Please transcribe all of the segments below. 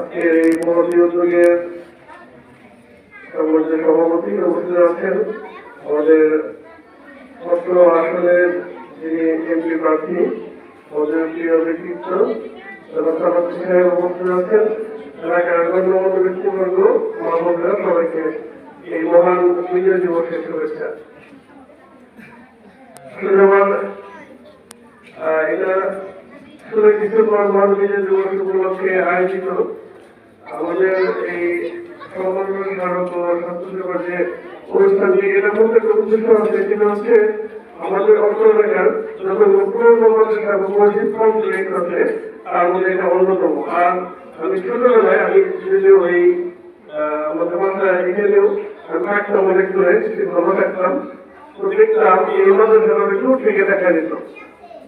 আজকের এই মহতী উদ্যোগের সংগঠনের সভাপতি আছেন আমাদের অত্র আসনের যিনি এমপি প্রার্থী আমাদের প্রিয় ব্যক্তিত্ব উপস্থিত আছেন এলাকার গণ্যমান্য ব্যক্তিবর্গ মাহমুদরা সবাইকে এই মহান বিজয় দিবসের শুভেচ্ছা। আহ, এটা ষোলোই ডিসেম্বর মহান বিজয় দিবস উপলক্ষে আয়োজিত আমাদের এই সমন্বয় স্মারক স্বাস্থ্যসেবার যে অনুষ্ঠানটি এটা বলতে একটা আছে সেটা হচ্ছে আমাদের অর্থ এলাকার যত মসজিদ কমপ্লেক্স আছে তার মধ্যে এটা অন্যতম। আর আমি ছোটবেলায় আমি যদিও আহ, আমাদের মাথায় এখানেও থাকতাম অনেক দূরে থাকতাম তো দেখতাম এই মাদ্রাসার অনেক দূর থেকে দেখা যেত।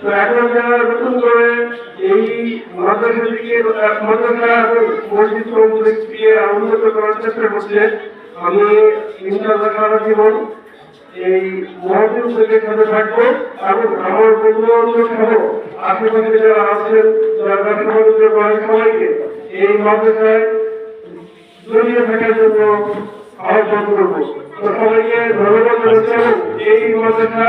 তো এখন নতুন করে এই মাদ্রাসা মসজিদ কমপ্লেক্সকে উন্নত করার চেষ্টা করছে, আমি ইনশাআল্লাহ সারা এই থেকে সাথে থাকব এবং আমার বন্ধু যারা আছেন, যারা সবাইকে এই মাদ্রাসায় জড়িয়ে থাকার জন্য আহ্বান করব তো সবাইকে ধন্যবাদ এই মাদ্রাসা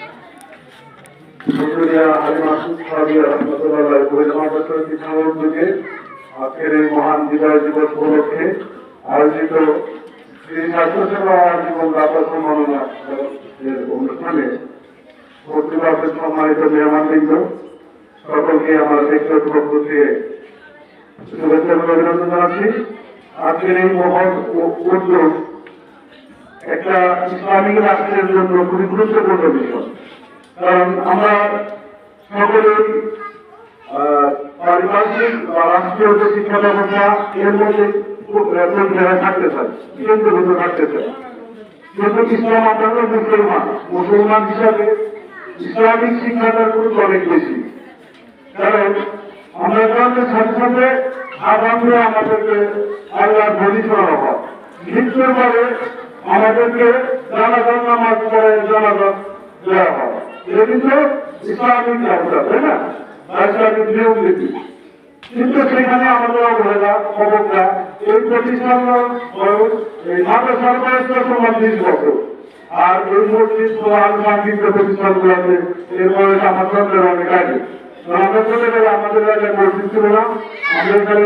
আজকের এই মহান বিজয় দিবস উপলক্ষে আয়োজিত শ্রী স্বাস্থ্যসেবা জীবন দাতা সম্মাননা অনুষ্ঠানে কর্তৃপক্ষের সম্মানিত মেহমানবৃন্দ। সকলকে আমার ব্যক্তিগত পক্ষ থেকে শুভেচ্ছা অভিনন্দন জানাচ্ছি। আজকের এই মহৎ উদ্যোগ একটা ইসলামিক রাষ্ট্রের জন্য খুবই গুরুত্বপূর্ণ বিষয়। কারণ আমরা সকলেই পারিপার্শ্বিক বা রাষ্ট্রীয় যে শিক্ষা ব্যবস্থা এর মধ্যে থাকতে থাকতে হিসাবে অনেক বেশি। কারণ আমরা আমাদেরকে করা পরে আমাদেরকে জানাজান নামাজ পড়ে জানাজান দেওয়া হয় এটা কিন্তু ইসলামিক ব্যবস্থা তাই না? ইসলামিক নিয়ম নীতি। কিন্তু সেখানে আমাদের অবহেলা খবরটা এই প্রতিষ্ঠান বয়স তো বিশ বছর আর এই মসজিদ কোরআন সাংগীত প্রতিষ্ঠানগুলোতে এর বয়স আমার চন্দ্রের অনেক আগে। আমরা চলে গেলে আমাদের এলাকায় মসজিদ ছিল না এখানে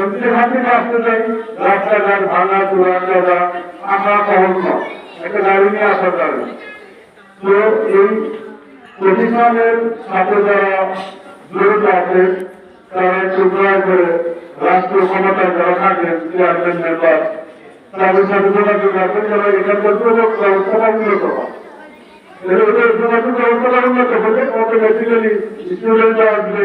থেকে আসতে চাই রাস্তাঘাট ভাঙা চোরা চাঁদা আসা সহজ একটা গাড়ি নিয়ে আসা না। তো এই প্রতিষ্ঠানের সাথে যারা জড়িত আছে, তারা একটু দয়া করে রাষ্ট্রীয় ক্ষমতায় যারা থাকেন চেয়ারম্যান মেম্বার তাদের সাথে যোগাযোগ রাখবেন যারা এখানকার যোগাযোগ ব্যবস্থা উন্নত হয় যোগাযোগ ব্যবস্থা উন্নত হলে অটোমেটিক্যালি স্টুডেন্ট আসবে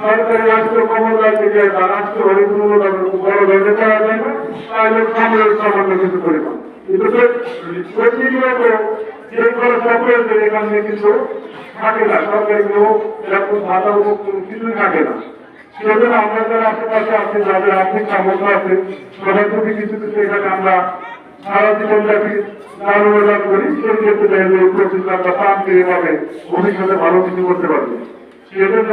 সরকারি রাষ্ট্র ক্ষমতা থেকে রাষ্ট্র হরিপূর্ণ বড় ধরনের করা যায় না, তাহলে সামনের সামান্য কিছু পরিমাণ। কিন্তু প্রতিনিয়ত যে প্রয়োজন এখানে কিছু থাকে না, সরকারি কোনো এরকম ভাতা কিছুই থাকে না। সেজন্য আমরা যারা আশেপাশে আছে, যাদের আর্থিক সামর্থ্য আছে কিছু কিছু এখানে আমরা সারা করি। সেই ক্ষেত্রে যায় প্রতিষ্ঠানটা পান পেয়ে পাবে ভবিষ্যতে ভালো কিছু করতে পারবে। সেজন্য